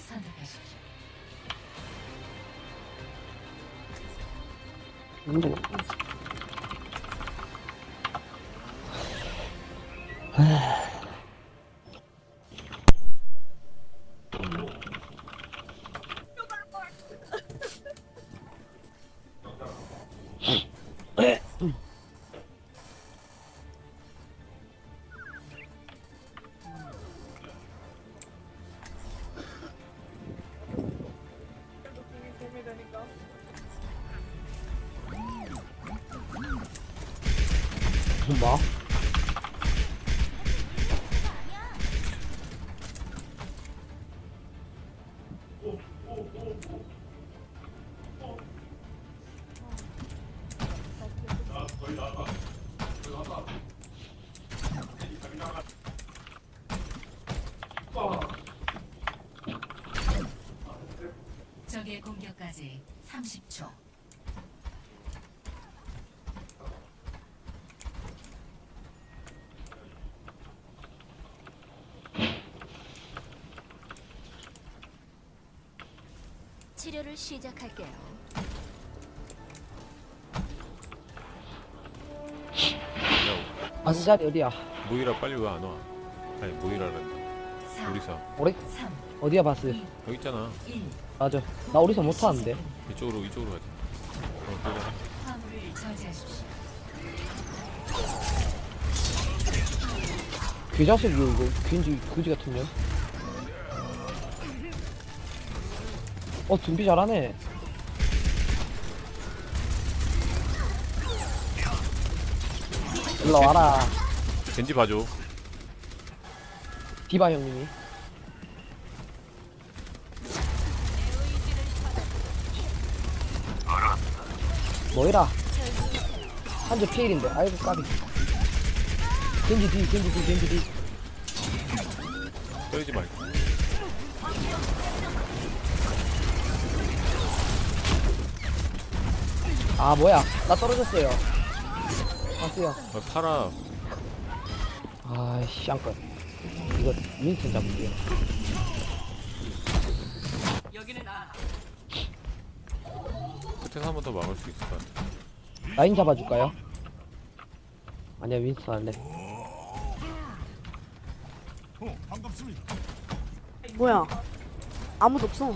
선택 공격까지 30초. 치료를 시작할게요. 야 아스 자리 어디야? 모이라 빨리 왜 안 와? 아니 모이라란다 4, 우리사 우리 3, 어디야 바스? 여기 있잖아 1. 맞아. 나 우리서 못 하는데. 이쪽으로 이쪽으로 가자 어 그래 화물을 저지하십시오. 귀자식 이거 이거 귀인지 그지 같은 년. 어 준비 잘하네. 일로 와라. 겐지 봐줘 디바 형님이. 뭐이라? 한조 피일인데. 아이고 까비. 겐지 뒤, 겐지 뒤, 겐지 뒤. 때리지 말고 아 뭐야? 나 떨어졌어요. 아스야. 아, 팔아 아이씨 안걸. 이거 윈슨 잡을게요. 끝에서 한 번 더 막을 수 있을 것 같아 라인 잡아줄까요? 아니야 윈슨 할래. 뭐야? 아무도 없어.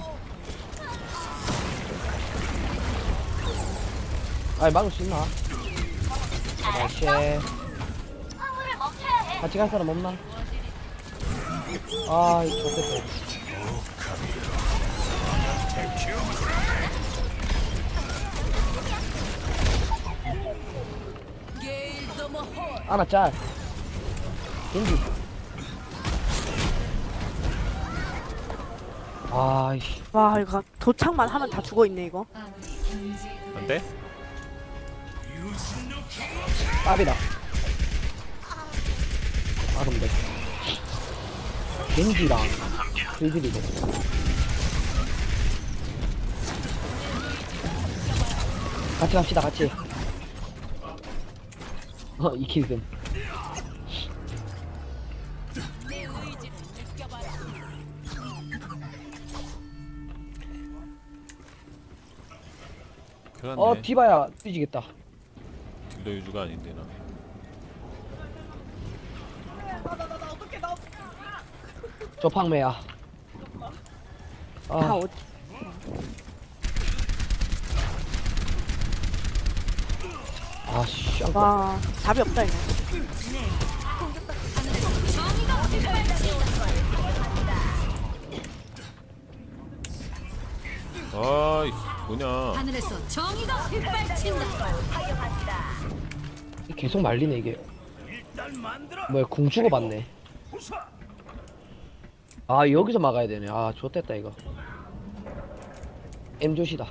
아이 막을 수 있나? 아씨. 같이 갈 사람 없나? 아, 이거 좋겠다. 아나 짤. 겐지. 아이씨. 와 이거 도착만 하면 다 죽어 있네 이거. 아무리 경제 안 돼? 깝이다. 아, 근데. 겐지랑 글들이네. 같이 갑시다, 같이. 어, 이 킬금. 그렇네 어, 디바야, 삐지겠다. 딜러 유주가 아닌데 나저 방매야. 다 아, 어, 아, 씨, 안와 답이 없다 이거. 아이 뭐냐 하늘에서 정의가 휘발친다. 계속 말리네, 이게. 뭐야, 궁 주고 받네. 아, 여기서 막아야 되네. 아, 좋됐다, 이거. M조시다.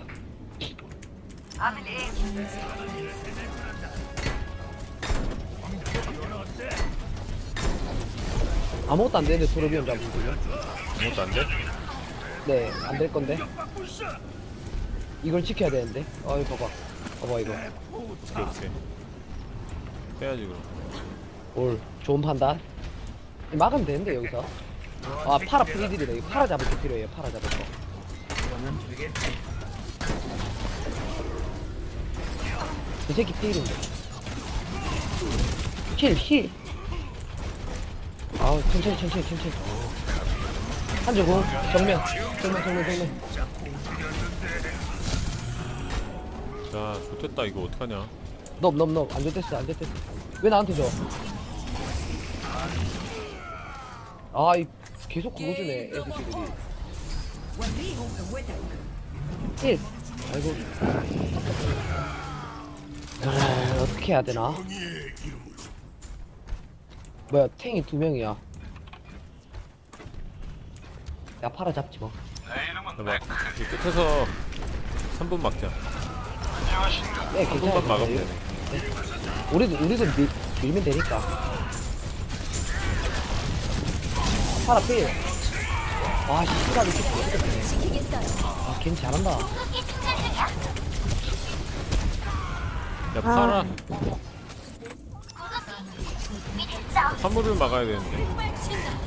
아무것도 안 되는데 잡은 거요? 아무것도 안 돼? 네, 안 될 건데. 이걸 지켜야 되는데. 어, 이거 봐봐. 봐봐, 이거. 오케이 오케이 빼야지 그럼 올. 좋은 판단. 막으면 되는데, 여기서. 아 파라 프리딜이다 이거 파라 잡을 게 필요해요 파라 잡을 거 이 새끼 필인데 힐 힐 아우 천천히 천천히 천천히. 한조고 정면. 정면 정면 정면. 자 좋됐다. 이거 어떡하냐? 넙넙넙. 안 좋댔어 안 좋댔어. 왜 나한테 줘? 아이 계속 그거 주네 애새끼들이 힐 아이고. 아, 어떻게 해야 되나? 뭐야 탱이 두 명이야. 야 팔아 잡지 뭐. 막, 이 끝에서 3분 막자. 네, 3분만 괜찮아 막으면. 되네. 우리도 우리도 밀, 밀면 되니까. 팔아 필. 아, 씨발, 이렇게 어떻게 지키겠어요. 아, 걘 잘한다. 야 파라 화물을 막아야 되는데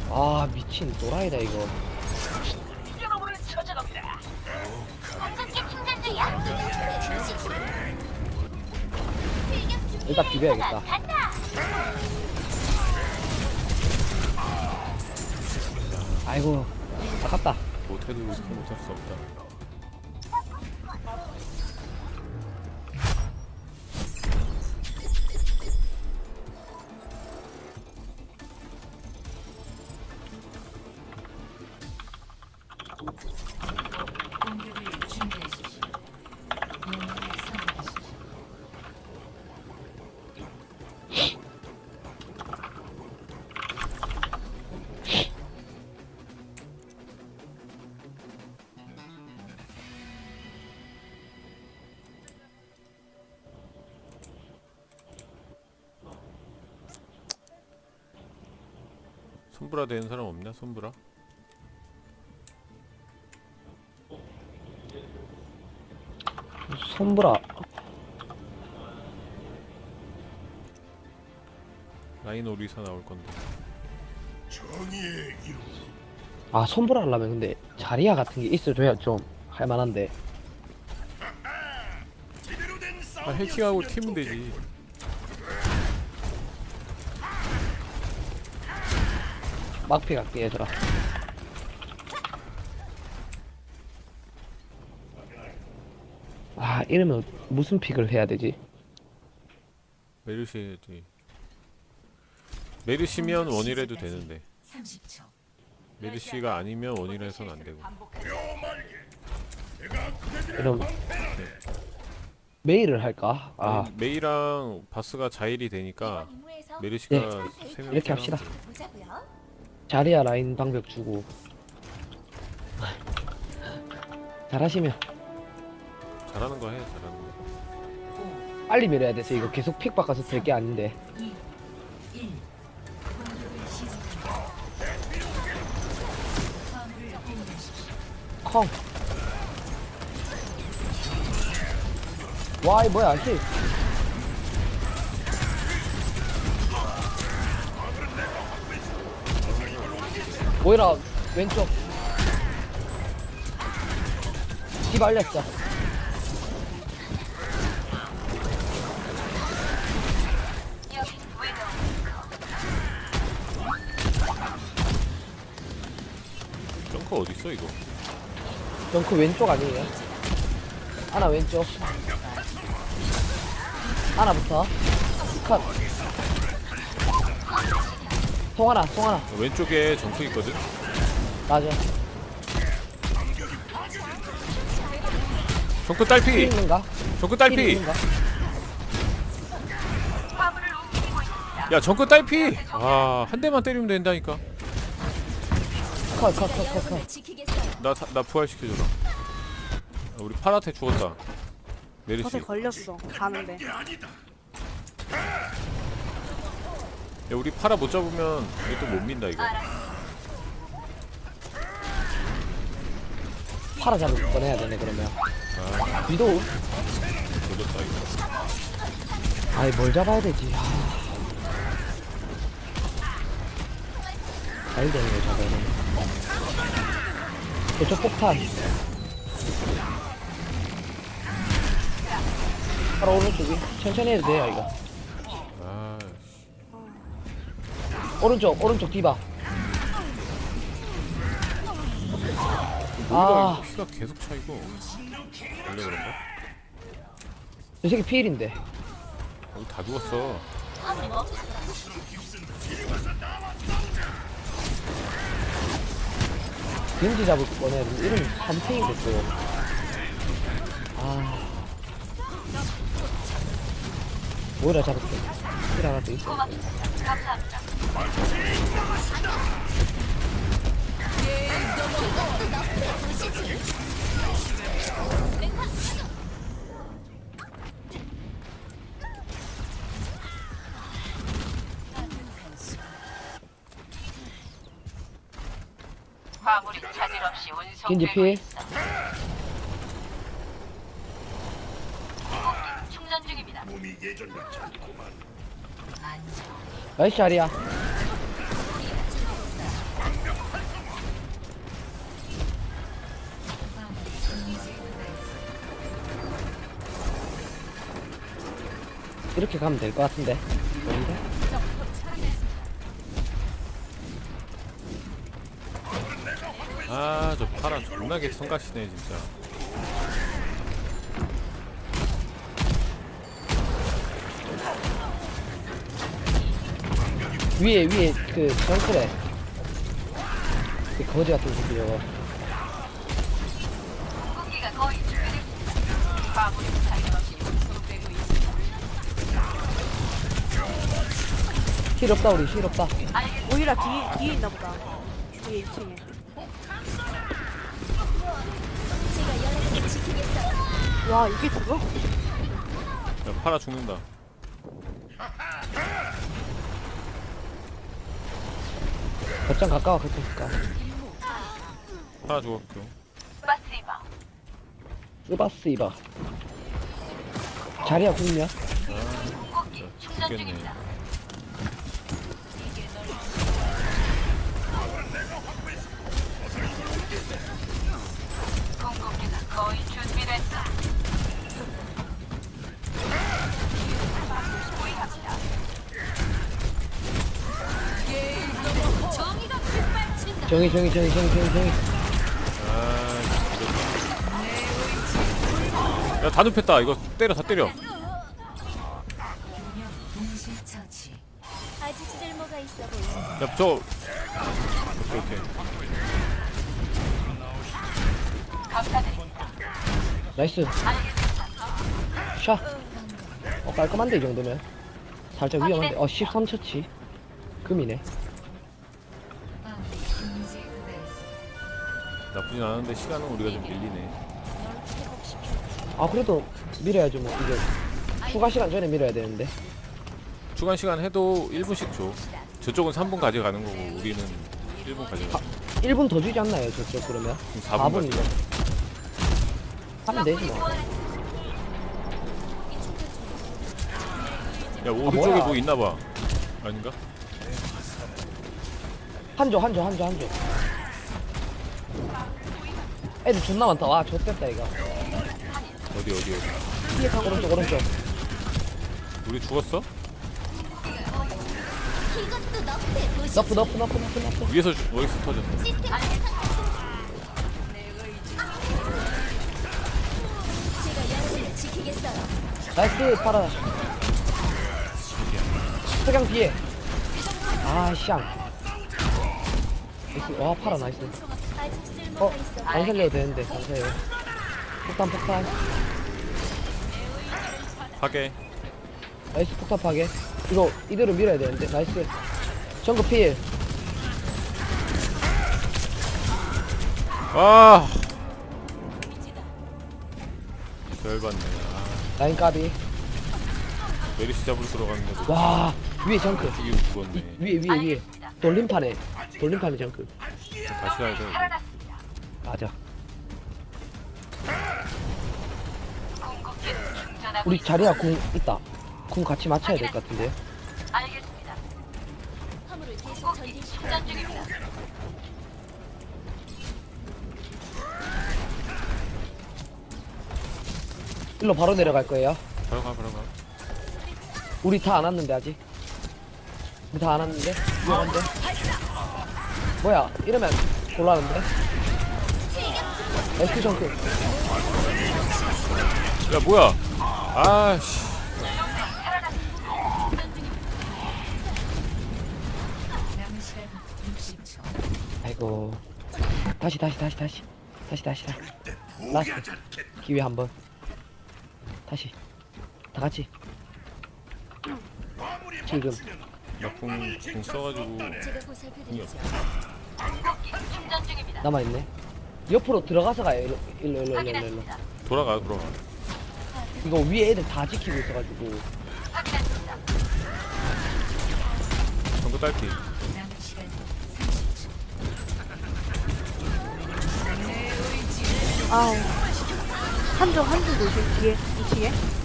아, 미친 또라이다, 이거. 일단 비벼야겠다. 아이고, 아깝다. 못해도 못할 수 없다 손브라 되는 사람 없냐 손브라 손브라. 라인 오리사 나올 건데 아, 손브라 하려면 근데 자리야 같은 게 있어줘야 좀 할만한데. 아 해킹하고 튀면 되지 막피 갈게, 얘들아. 아, 이러면 무슨 픽을 해야 되지? 메르시 해야지 메르시면 원이라도 되는데 30초. 메르시가 아니면 원이라서는 안 되고 이런 메일을 할까? 아 아니, 메이랑 바스가 자일이 되니까 메르시가 네. 세 명 이렇게 합시다. 보자고요. 자리야 라인 방벽 주고 잘하시면 잘하는 거 해 잘하는 거 빨리 밀어야 돼서 이거 계속 픽 바꿔서 될 게 아닌데 2, 1. 공격을 시작합니다. 화물을 공유하십시오. 콩 와이 뭐야 힐 모이라 왼쪽. 집 알렸어. 점커 어딨어 이거? 덩크 왼쪽 아니에요? 하나 왼쪽. 하나부터 컷 송하나 송하나 어, 왼쪽에 정크 있거든 맞아 정크 피 딸피 있는가? 정크 피 딸피 있는가? 야 정크 딸피 아한 대만 때리면 된다니까 컷컷컷컷컷 여러분을 지키겠어요. 나나 부활 시켜줘라 야, 우리 파라테 죽었다 메르시 걸렸어. 가는데. 야 우리 파라 못 잡으면 이거 못 민다 이거. 팔아 잡을 뻔해야 되네 그러면. 아 위도 조졌다 이거. 아이 뭘 잡아야 되지? 아. 잘 되는 걸 잡아야 되네. 저쪽 폭탄. 바로 오른쪽이. 천천히 해도 돼요 이거 아 오른쪽 오른쪽 디바. 아. 이거 피가 계속 차이고 원래 그런가? 이 새끼 피일인데. 여기 다 죽었어. 겐지 잡을 거네. 이름 한페인 됐어요. 아. 모이라 잡을게. 힐 하나 더 있어 화물이 차질 없이 운송되고 겐지 피해 있어. 충전 중입니다. 나이스 자리야 이렇게 가면 될 것 같은데. 좋은데? 아 저 파라 존나게 성가시네 진짜. 위에 위에 그 정크래 그 거지 같은 새끼요. 공 힐 없다 우리 힐 없다 오히려 뒤에 뒤에 있나 보다. 뒤에 2층에. 제가 여러분을 지키겠어요. 와 이게 죽어? 야 파라 죽는다 거점 가까워 거점 가까워 파라 죽었고. 으바스 이봐 자리야 굶냐 공기 충전 죽겠네 정이 정이 정이 정이 정이 정이. 야 다 눕혔다. 이거 때려 다 때려. 동시 처치. 아직 쓸모가 있어 보인다. 야 저. 오케이 오케이. 감사드립니다. 나이스. 샤. 어, 깔끔한데 이 정도면. 살짝 위험한데. 어 13처치. 금이네 나쁘진 않은데 시간은 우리가 좀 밀리네. 아 그래도 밀어야죠 뭐 이제 추가 시간 전에 밀어야 되는데 추가 시간 해도 1분씩 줘 저쪽은 3분 가져가는 거고 우리는 1분 가져가 1분 더 주지 않나요 저쪽 그러면? 그럼 4분 4분이죠 가져가 하면 되지 뭐 야 오른쪽에 아, 뭐야. 뭐 있나 봐 아닌가? 한조 한조 한조 한조 애들 존나 많다. 와 좆됐다 이거. 어디 어디 어디? 오른쪽 오른쪽. 우리 죽었어? 너프 너프 너프 너프 너프. 위에서 주- 터졌어 제가 여러분을 지키겠어요. 나이스 파라. 석양 뒤에. 아샹. 나이스 와 파라 나이스. 아직 어? 안 살려도 되는데 감사해요 폭탄 폭탄. 파괴. 나이스 폭탄 파괴. 이거 이대로 밀어야 되는데 나이스. 정글 필 아! 열받네. 아 라인 까비. 메리시 잡으러 들어갔는데 와 위에 정크. 죽이고 죽었네. 위에 위에 위에. 돌림판에. 돌림판에 정크. 다시 가야 돼 맞아. 우리 자리야 궁 있다. 궁 같이 맞춰야 될 것 같은데. 알겠습니다. 화물을 계속 전진 충전 중입니다. 일로 바로 내려갈 거예요. 바로 가 바로 가 우리 다 안 왔는데 아직. 우리 다 안 왔는데. 뭐야? 이러면 곤란한데. 에스크 정크. 야 뭐야 아씨 남은 시간 60초. 아이고. 다시 다시 다시 다시 다시 다시 다시. 라스트 기회 한 번. 다시. 다 같이. 지금 궁 써가지고. 남아 있네. 옆으로 들어가서 가요. 일로 일로 일로 일로 일로. 일로. 확인했습니다. 돌아가 돌아가 이거 위에 애들 다 지키고 있어가지고. 확인했습니다. 전부 딸피 남은 시간 30초. 아우. 한조 한조 조심 뒤에 2층에.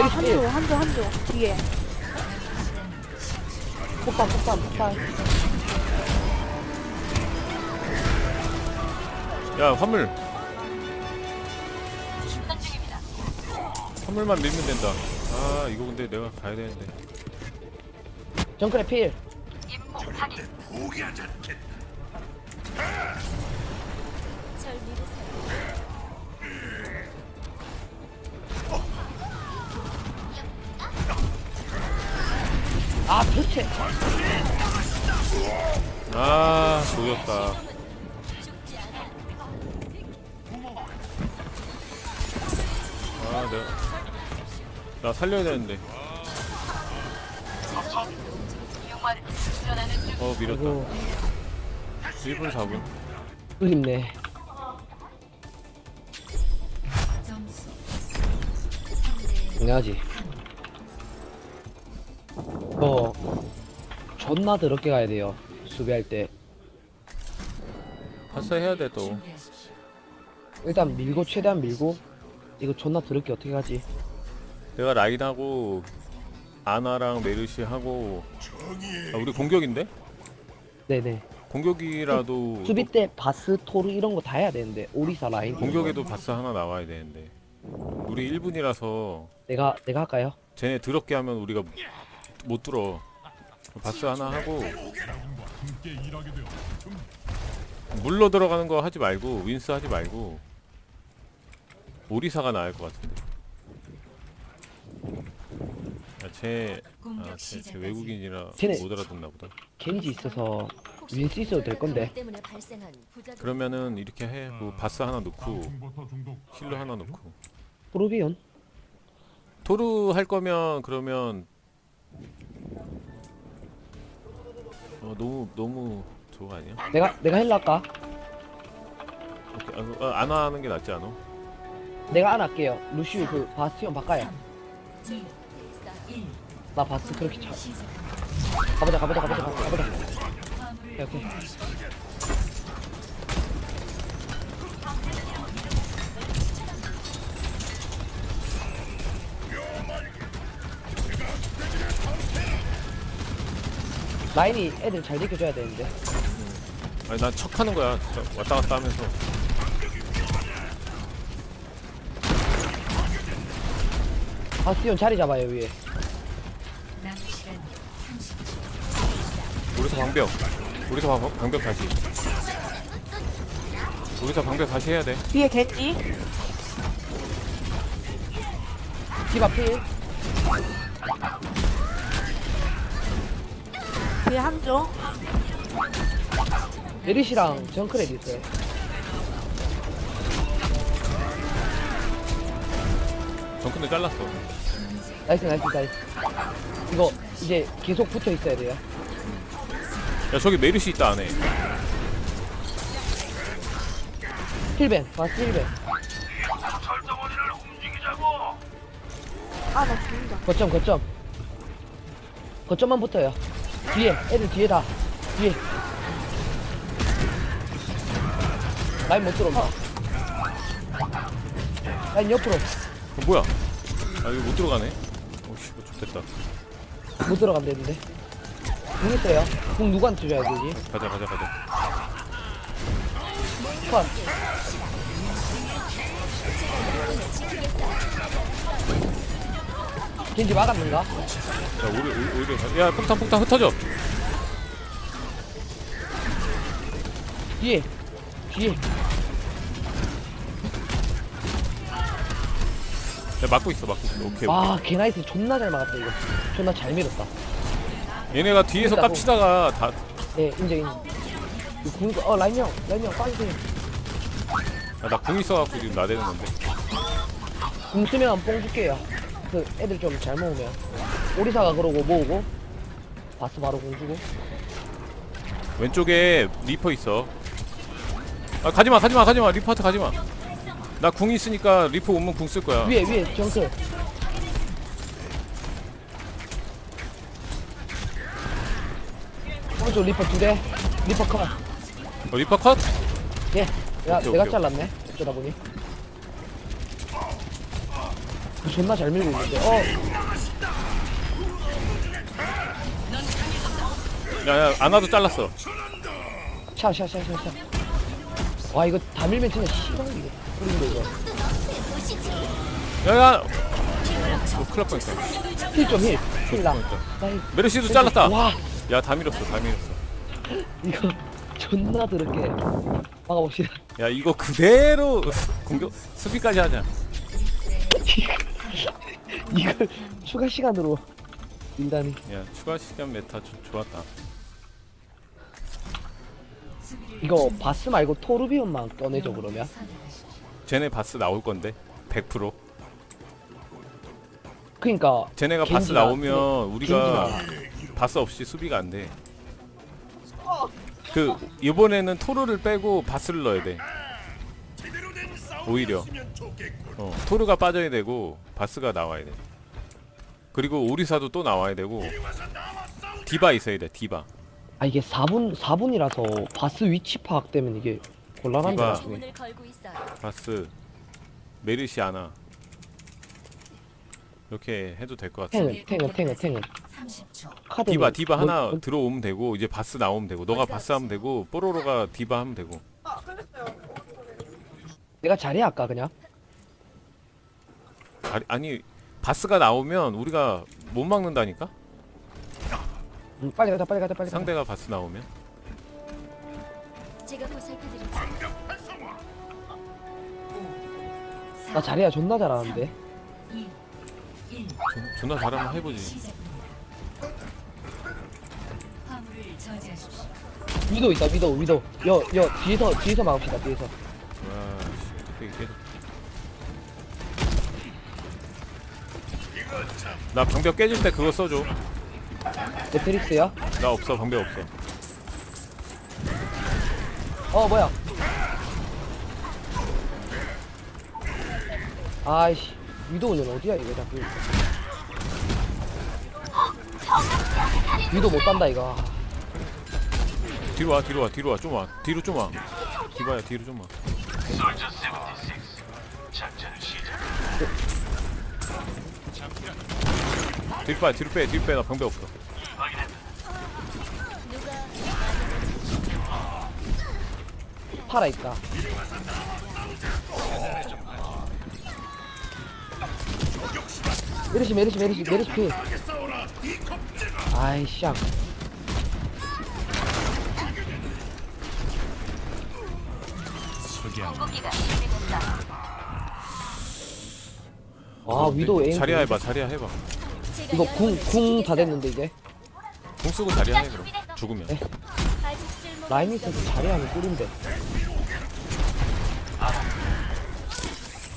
아, 한조 한조 한조 뒤에. 폭탄 폭탄 폭탄. 야 화물. 화물만 밀면 된다 아 이거 근데 내가 가야 되는데 정크레 필. 아 도체. 아 조졌다 아 내가 나 살려야 되는데. 어 밀었다 아이고 1분 4분 끌립네. 점수 3대 당연하지. 뭐 존나 더럽게 가야 돼요. 수비할 때 파스 해야 돼또 준비하십시오. 일단 밀고 최대한 밀고 이거 존나 더럽게 어떻게 가지? 내가 라인하고 아나랑 메르시 하고 아, 우리 공격인데? 네네. 공격이라도 수비 때 바스 토르 이런 거 다 해야 되는데 오리사 라인. 공격에도 바스 하나 나와야 되는데 우리 1분이라서 내가 내가 할까요? 쟤네 더럽게 하면 우리가 못 들어 바스 하나 하고 물러 들어가는 거 하지 말고 윈스 하지 말고 오리사가 나을 것 같은데 쟤, 아, 공격 쟤, 쟤 외국인이라 쟤네- 못 알아듣나 보다 겐지 있어서 윈스 있어도 될 건데. 때문에 발생한 부작용. 그러면은 이렇게 해. 뭐 바스 하나 넣고 힐러 하나 넣고. 프로비온 토르 할 거면 그러면 어 너무 너무 저거 아니야? 내가 내가 헬라 할까? 오케이. 아, 아, 안 하는 게 낫지 않아? 내가 안 할게요. 루시우 그 바스티온 바꿔요. 2, 1. 나 바스 그렇게 쳐. 시작합니다. 가보자 가보자 가보자 가보자. 화물을 오케이. 라인이 애들 잘 지켜줘야 되는데. 아니 난 척하는 거야. 왔다 갔다 하면서. 바스티온 자리 잡아요 위에. 남은 시간 30초. 우리서 방벽. 우리서 방- 방벽 다시. 우리서 방벽 다시 해야 돼. 뒤에 겐지. 디바 필. 뒤에 한조. 메리시랑 정크레디 있어요. 정근데 잘랐어. 나이스 나이스 나이스. 이거 이제 계속 붙어 있어야 돼요. 야 저기 메르시 있다 안에. 힐벤 바스 힐벤. 아, 나 죽는다. 거점 거점. 거점만 붙어요. 뒤에 애들 뒤에 다 뒤에. 라인 못 들어온다. 라인 옆으로 어, 뭐야? 아 이거 못 들어가네. 오씨 이거 좋됐다. 못 들어간다는데. 궁 있어요. 궁 누구한테 줘야 되지? 가자 가자 가자 컷. 겐지 막았는가? 야 우리 우리 우리 야 폭탄 폭탄 흩어져 뒤에. 뒤에. 야 막고 있어 막고 있어 오케이, 아, 개나이스 존나 잘 막았다, 이거. 존나 잘 밀었다. 얘네가 뒤에서 된다고. 깝치다가 다 예, 인정, 인정. 이거 궁, 어, 라인 형, 라인 형, 빠지세요. 아, 나궁 있어갖고 지금 나대는 건데 궁 쓰면 뽕 줄게요. 그 애들 좀 잘 모으면. 오리사가 그러고 모으고. 바스 바로 궁 주고. 왼쪽에 리퍼 있어 아 가지마 가지마 가지마 리퍼한테 가지마 나 궁 있으니까 리퍼 오면 궁 쓸 거야 위에, 위에, 정크. 오른쪽 리퍼 두 대. 리퍼 컷. 어, 리퍼 컷? 예. 야, 오케이, 내가 오케이. 잘랐네. 어쩌다 보니. 존나 잘 밀고 있는데. 어, 야야 아나도 잘랐어 샤, 샤, 샤, 샤, 샤. 와, 이거 다 밀면 진짜 씨발이게. 그리고 이거. 야야 어, 큰일 날 뻔했다 힐좀 힐. 힐 나. 나 힐. 메르시도 잘랐다 와, 야 다 밀었어 다 밀었어 이거 존나 더럽게 막아봅시다. 야 이거 그대로 공격 수비까지 하자 이걸 추가 시간으로 밀다니. 야 추가 시간 메타 조, 좋았다. 이거 바스 말고 토르비온만 꺼내줘 그러면. 쟤네 바스 나올 건데 100% 그니까 쟤네가 바스 겐지가- 나오면 네, 우리가 바스 없이 수비가 안 돼. 그 이번에는 토르를 빼고 바스를 넣어야 돼. 오히려. 어, 토르가 빠져야 되고 바스가 나와야 돼 그리고 오리사도 또 나와야 되고 디바 있어야 돼 디바 아 이게 4분 4분이라서 바스 위치 파악되면 이게 곤란한데 디바. 나중에. 문을 걸고 있어요. 바스 메르시아나 이렇게 해도 될 것 같아 탱은 탱은 탱은 탱은 30초. 카드 디바 디바 뭐, 하나 들어오면 되고 이제 바스 나오면 되고 너가 바스 하면 되고 뽀로로가 디바 하면 되고 내가 잘해 아까 그냥 아니 바스가 나오면 우리가 못 막는다니까 음, 빨리 가자 빨리 가자 빨리 가자 상대가 바스 나오면 제가 보살펴드리죠. 나 잘해야 존나 잘하는데 2, 1. 존- 존나 잘하면 해보지 시작합니다. 화물을 저지하십시오. 위도 있다 위도 위도 여 여 뒤에서 뒤에서 막읍시다 뒤에서 와씨 어떻게 계속 나 방벽 깨질 때 그거 써줘. 매트릭스야? 나 없어 방벽 없어. 어 뭐야? 아이씨 위도우는 어디야 이거? 자꾸 위도 못 단다 이거. 뒤로 와 뒤로 와 뒤로 와 좀 와. 뒤로 좀 와. 디바야 뒤로 좀 와 뒤로 빼 뒤로 빼 뒤로 빼 나 방벽 없어. 팔아 있다. 메르시 메르시 메르시 메르시 피 아이씨 궁극기가 준비됐다. 아 위도 에임 자리야 해봐 자리야 해봐 이거 궁 여러분을 궁 다. 됐는데 이제 공 쓰고 자리야 해 그럼 죽으면 네. 라인. 있어서 잘해하면 꿀인데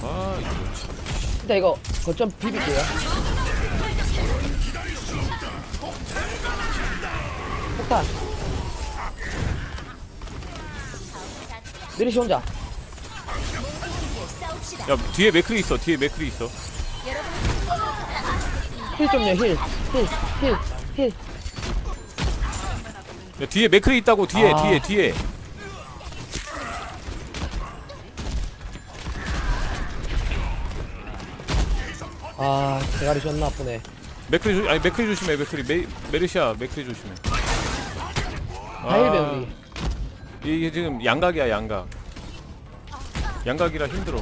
아 이거 참 일단 이거 거점 비빌게요 폭탄 메르시 혼자. 야 뒤에 맥크리 있어 뒤에 맥크리 있어 힐 좀요 힐 힐 힐 힐. 야 뒤에 맥크리 있다고 뒤에 아. 뒤에 뒤에. 아 대가리 존나 아프네. 맥크리 조, 아니 맥크리 조심해 맥크리. 메, 메르시아 맥크리 조심해. 다일배 우리 이게 지금 양각이야 양각. 양각이라 힘들어.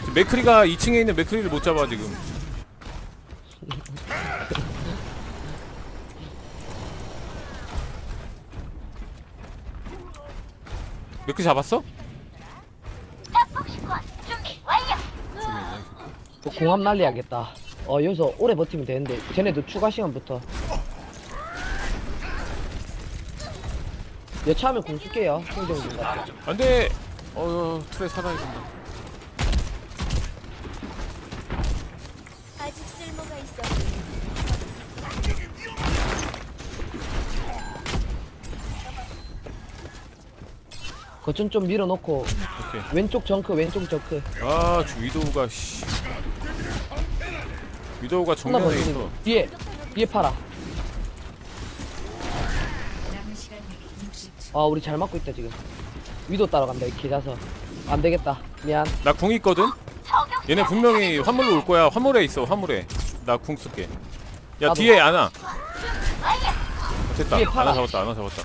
지금 맥크리가 2층에 있는 맥크리를 못 잡아 지금 맥크리 잡았어? 또 공합 날려야겠다. 어 여기서 오래 버티면 되는데 쟤네도 추가 시간부터. 여차하면 공 쓸게요. 행정진 같은. 안돼. 어 트레 살아야 된다 거점 좀 밀어놓고 오케이 왼쪽 정크 왼쪽 정크 아, 주 위도우가 씨. 위도우가 하나 정면에 있어. 뒤에 뒤에 팔아 남은 시간 60초. 아 우리 잘 맞고 있다 지금 위도 따라간다 이 계좌서 안 되겠다 미안 나 궁 있거든. 얘네 분명히 화물로 올 거야. 화물에 있어. 화물에. 나 궁 쓸게. 야 나도. 뒤에 안아. 됐다. 뒤에 팔아. 안아 잡았다. 안아 잡았다.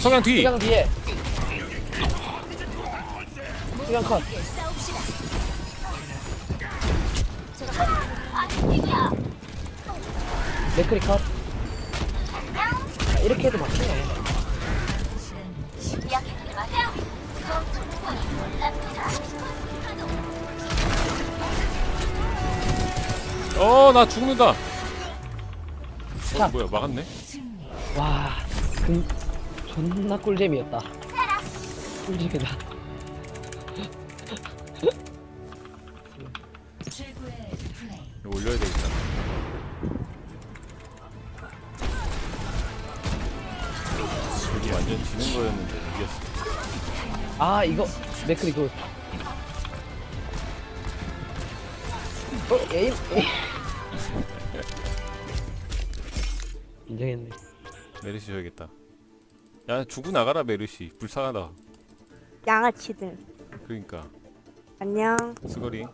성향 뒤. 시gang 뒤에 시gang 컷. 맥크리 컷 아, 이렇게 해도 맞추네 어, 나 죽는다. 어, 자. 뭐야 막았네. 와, 그 존나 꿀잼이었다. 꿀잼이다. 이거 올려야 되겠다. 여기 완전 지는 거였는데 이겼어. 아, 이거 맥크리 굿. 어, 에임, 에임. 인정했네. 줘야겠다. 야 죽고 나가라 메르시. 불쌍하다. 양아치들. 그러니까 안녕. 스거리.